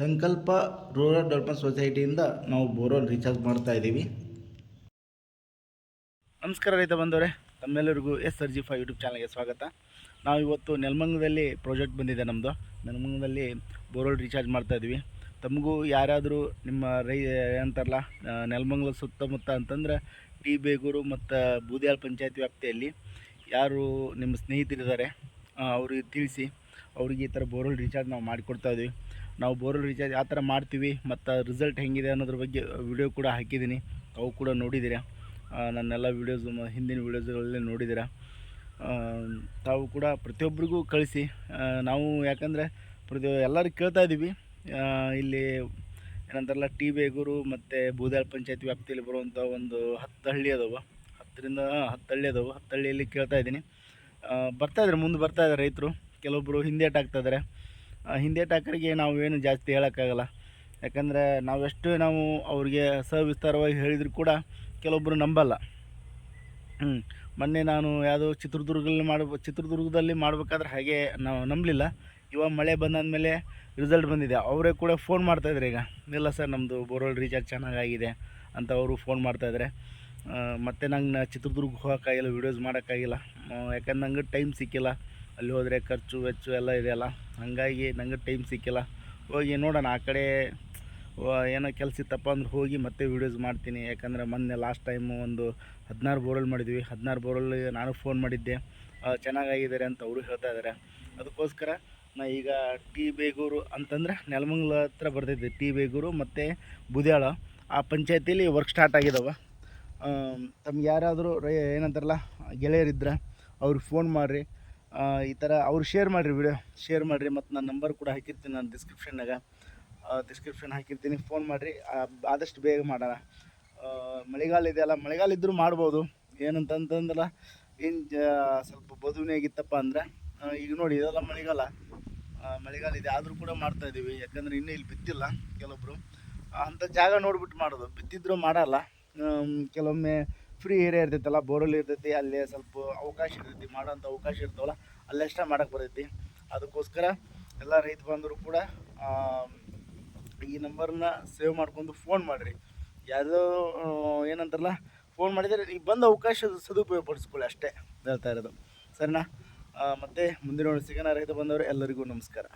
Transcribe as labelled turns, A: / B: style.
A: ಸಂಕಲ್ಪ rural development ಸೊಸೈಟಿಯಿಂದ ನಾವು borewell recharge ಮಾಡ್ತಾ ಇದ್ದೀವಿ. ನಮಸ್ಕಾರ ರೈತ ಬಂದವರೆ ತಮ್ಮೆಲ್ಲರಿಗೂ ಎಸ್ ಆರ್ ಜಿ ಫೈ ಯೂಟ್ಯೂಬ್ ಚಾನಲ್ಗೆ ಸ್ವಾಗತ. ನಾವು ಇವತ್ತು ನೆಲಮಂಗದಲ್ಲಿ ಪ್ರಾಜೆಕ್ಟ್ ಬಂದಿದೆ ನಮ್ಮದು ನೆಲಮಂಗದಲ್ಲಿ ಬೋರ್ವೆಲ್ ರೀಚಾರ್ಜ್ ಮಾಡ್ತಾ ಇದ್ವಿ ತಮಗೂ ಯಾರಾದರೂ ನಿಮ್ಮ ರೈ ಅಂತಾರಲ್ಲ ನೆಲಮಂಗ್ಲ ಸುತ್ತಮುತ್ತ ಅಂತಂದ್ರೆ ಟಿ ಬೇಗೂರು ಮತ್ತು ಬೂದಿಯಾಳ್ ಪಂಚಾಯತ್ ವ್ಯಾಪ್ತಿಯಲ್ಲಿ ಯಾರು ನಿಮ್ಮ ಸ್ನೇಹಿತರಿದ್ದಾರೆ ಅವ್ರಿಗೆ ತಿಳಿಸಿ, ಅವ್ರಿಗೆ ಈ ಥರ ಬೋರ್ವೆಲ್ ರೀಚಾರ್ಜ್ ನಾವು ಮಾಡಿಕೊಡ್ತಾ ಇದ್ವಿ ನಾವು ಬೋರ್ವೆಲ್ ರೀಚಾರ್ಜ್ ಯಾವ ಥರ ಮಾಡ್ತೀವಿ, ಮತ್ತು ರಿಸಲ್ಟ್ ಹೆಂಗಿದೆ ಅನ್ನೋದ್ರ ಬಗ್ಗೆ ವಿಡಿಯೋ ಕೂಡ ಹಾಕಿದ್ದೀನಿ. ಅವು ಕೂಡ ನೋಡಿದ್ದೀರಾ? ನನ್ನೆಲ್ಲ ವೀಡಿಯೋಸ್ ಹಿಂದಿನ ವೀಡಿಯೋಸ್ಗಳಲ್ಲಿ ನೋಡಿದ್ದೀರಾ? ತಾವು ಕೂಡ ಪ್ರತಿಯೊಬ್ಬರಿಗೂ ಕಳಿಸಿ. ನಾವು ಯಾಕಂದರೆ ಪ್ರತಿ ಎಲ್ಲರಿಗೂ ಕೇಳ್ತಾ ಇದ್ದೀವಿ. ಇಲ್ಲಿ ಏನಂತಾರಲ್ಲ ಟಿ ಬೇಗೂರು ಮತ್ತು ಬೂದಾಳ್ ಪಂಚಾಯತ್ ವ್ಯಾಪ್ತಿಯಲ್ಲಿ ಬರುವಂಥ ಒಂದು ಹತ್ತು ಹಳ್ಳಿ ಅದಾವೆ. ಹತ್ತರಿಂದ ಹತ್ತು ಹಳ್ಳಿ ಅದಾವೆ. ಹತ್ತು ಹಳ್ಳಿಯಲ್ಲಿ ಕೇಳ್ತಾ ಇದ್ದೀನಿ. ಬರ್ತಾಯಿದ್ರೆ ಮುಂದೆ ಬರ್ತಾ ಇದ್ದಾರೆ ರೈತರು. ಕೆಲವೊಬ್ಬರು ಹಿಂದೇಟ್ ಆಗ್ತಾ ಇದ್ದಾರೆ ಟಾಕರಿಗೆ ಹಿಂದೇಟ್ ಹಾಕೋರಿಗೆ ನಾವು ಏನು ಜಾಸ್ತಿ ಹೇಳೋಕ್ಕಾಗಲ್ಲ. ಯಾಕಂದರೆ ನಾವೆಷ್ಟು ನಾವು ಅವ್ರಿಗೆ ಸವಿಸ್ತಾರವಾಗಿ ಹೇಳಿದರೂ ಕೂಡ ಕೆಲವೊಬ್ಬರು ನಂಬಲ್ಲ. ಹ್ಞೂ ಮೊನ್ನೆ ನಾನು ಯಾವುದೋ ಚಿತ್ರದುರ್ಗದಲ್ಲಿ ಮಾಡ, ಚಿತ್ರದುರ್ಗದಲ್ಲಿ ಮಾಡಬೇಕಾದ್ರೆ ಹಾಗೆ ನಾವು ನಂಬಲಿಲ್ಲ. ಇವಾಗ ಮಳೆ ಬಂದಾದಮೇಲೆ ರಿಸಲ್ಟ್ ಬಂದಿದೆ. ಅವರೇ ಕೂಡ ಫೋನ್ ಮಾಡ್ತಾಯಿದ್ರು ಈಗ. ಇಲ್ಲ ಸರ್ ನಮ್ಮದು ಬೋರ್ವೆಲ್ ರೀಚಾರ್ಜ್ ಚೆನ್ನಾಗಾಗಿದೆ ಅಂತ ಅವರು ಫೋನ್ ಮಾಡ್ತಾಯಿದ್ದಾರೆ ಮತ್ತು ನಂಗೆ ಚಿತ್ರದುರ್ಗ ಹೋಗೋಕ್ಕಾಗಿಲ್ಲ ವೀಡಿಯೋಸ್ ಮಾಡೋಕ್ಕಾಗಿಲ್ಲ. ಯಾಕಂದ್ರೆ ನಂಗೆ ಟೈಮ್ ಸಿಕ್ಕಿಲ್ಲ. ಅಲ್ಲಿ ಹೋದರೆ ಖರ್ಚು ವೆಚ್ಚ ಎಲ್ಲ ಇದೆಯಲ್ಲ? ಹಾಗಾಗಿ ನಂಗೆ ಟೈಮ್ ಸಿಕ್ಕಿಲ್ಲ. ಹೋಗಿ ನೋಡೋಣ, ಆ ಕಡೆ ಏನೋ ಕೆಲಸ ಇತ್ತಪ್ಪ ಅಂದ್ರೆ ಹೋಗಿ ಮತ್ತೆ ವೀಡಿಯೋಸ್ ಮಾಡ್ತೀನಿ. ಯಾಕಂದರೆ ಮೊನ್ನೆ ಲಾಸ್ಟ್ ಟೈಮು ಒಂದು ಹದಿನಾರು ಬೋರಲ್ಲಿ ಮಾಡಿದ್ವಿ. ಹದಿನಾರು ಬೋರಲ್ಲಿ ನಾನು ಫೋನ್ ಮಾಡಿದ್ದೆ. ಚೆನ್ನಾಗಾಗಿದ್ದಾರೆ ಅಂತ ಅವರು ಹೇಳ್ತಾ ಇದ್ದಾರೆ. ಅದಕ್ಕೋಸ್ಕರ ನಾ ಈಗ ಟಿ ಬೇಗೂರು ಅಂತಂದರೆ ನೆಲಮಂಗ್ಲ ಹತ್ರ ಬರ್ತೈತೆ ಟಿ ಬೇಗೂರು ಮತ್ತು ಬುದ್ಯಾಳ. ಆ ಪಂಚಾಯತಿಲಿ ವರ್ಕ್ ಸ್ಟಾರ್ಟ್ ಆಗಿದಾವೆ. ತಮ್ಗೆ ಯಾರಾದರೂ ಏನಂತಾರಲ್ಲ, ಗೆಳೆಯರಿದ್ರೆ ಅವ್ರಿಗೆ ಫೋನ್ ಮಾಡಿರಿ. ಈ ಥರ ಅವ್ರು ಶೇರ್ ಮಾಡಿರಿ ವಿಡಿಯೋ ಶೇರ್ ಮಾಡಿರಿ ಮತ್ತು ನನ್ನ ನಂಬರ್ ಕೂಡ ಹಾಕಿರ್ತೀನಿ ನಾನು ಡಿಸ್ಕ್ರಿಪ್ಷನ್ನಾಗ ಡಿಸ್ಕ್ರಿಪ್ಷನ್ ಹಾಕಿರ್ತೀನಿ. ಫೋನ್ ಮಾಡಿರಿ. ಆದಷ್ಟು ಬೇಗ ಮಾಡೋಣ. ಮಳೆಗಾಲ ಇದೆಯಲ್ಲ ಮಳೆಗಾಲ ಇದ್ದರೂ ಮಾಡ್ಬೋದು. ಏನಂತಂತಂದ್ರೆ ಏನು ಸ್ವಲ್ಪ ಬದುವೇ ಆಗಿತ್ತಪ್ಪ ಅಂದ್ರೆ ಈಗ ನೋಡಿ, ಇದೆಲ್ಲ ಮಳೆಗಾಲ. ಮಳೆಗಾಲ ಇದೆ. ಆದರೂ ಕೂಡ ಮಾಡ್ತಾ ಇದ್ದೀವಿ ಯಾಕಂದರೆ ಇನ್ನೂ ಇಲ್ಲಿ ಬಿತ್ತಿಲ್ಲ ಕೆಲವೊಬ್ಬರು ಅಂಥ ಜಾಗ ನೋಡ್ಬಿಟ್ಟು ಮಾಡೋದು. ಬಿತ್ತಿದ್ರು ಮಾಡಲ್ಲ. ಕೆಲವೊಮ್ಮೆ ಫ್ರೀ ಏರಿಯಾ ಇರ್ತೈತಲ್ಲ ಬೋರ್ವೆಲ್ ಇರ್ತೈತಿ, ಅಲ್ಲೇ ಸ್ವಲ್ಪ ಅವಕಾಶ ಇರ್ತೈತಿ, ಮಾಡೋಂಥ ಅವಕಾಶ ಇರ್ತಾವಲ್ಲ ಅಲ್ಲಷ್ಟೇ ಮಾಡೋಕ್ಕೆ ಬರ್ತೈತಿ ಅದಕ್ಕೋಸ್ಕರ ಎಲ್ಲ ರೈತ ಬಂದರು ಕೂಡ ಈ ನಂಬರ್ನ ಸೇವ್ ಮಾಡ್ಕೊಂಡು ಫೋನ್ ಮಾಡಿರಿ. ಯಾವುದೋ ಏನಂತಾರಲ್ಲ, ಫೋನ್ ಮಾಡಿದರೆ ಈಗ ಬಂದ ಅವಕಾಶ ಸದುಪಯೋಗ ಪಡಿಸ್ಕೊಳ್ಳಿ ಅಷ್ಟೇ ಹೇಳ್ತಾ ಇರೋದು. ಸರಿನಾ? ಮತ್ತು ಮುಂದಿನ ಸಿಗೋಣ ರೈತ ಬಂದವರು, ಎಲ್ಲರಿಗೂ ನಮಸ್ಕಾರ.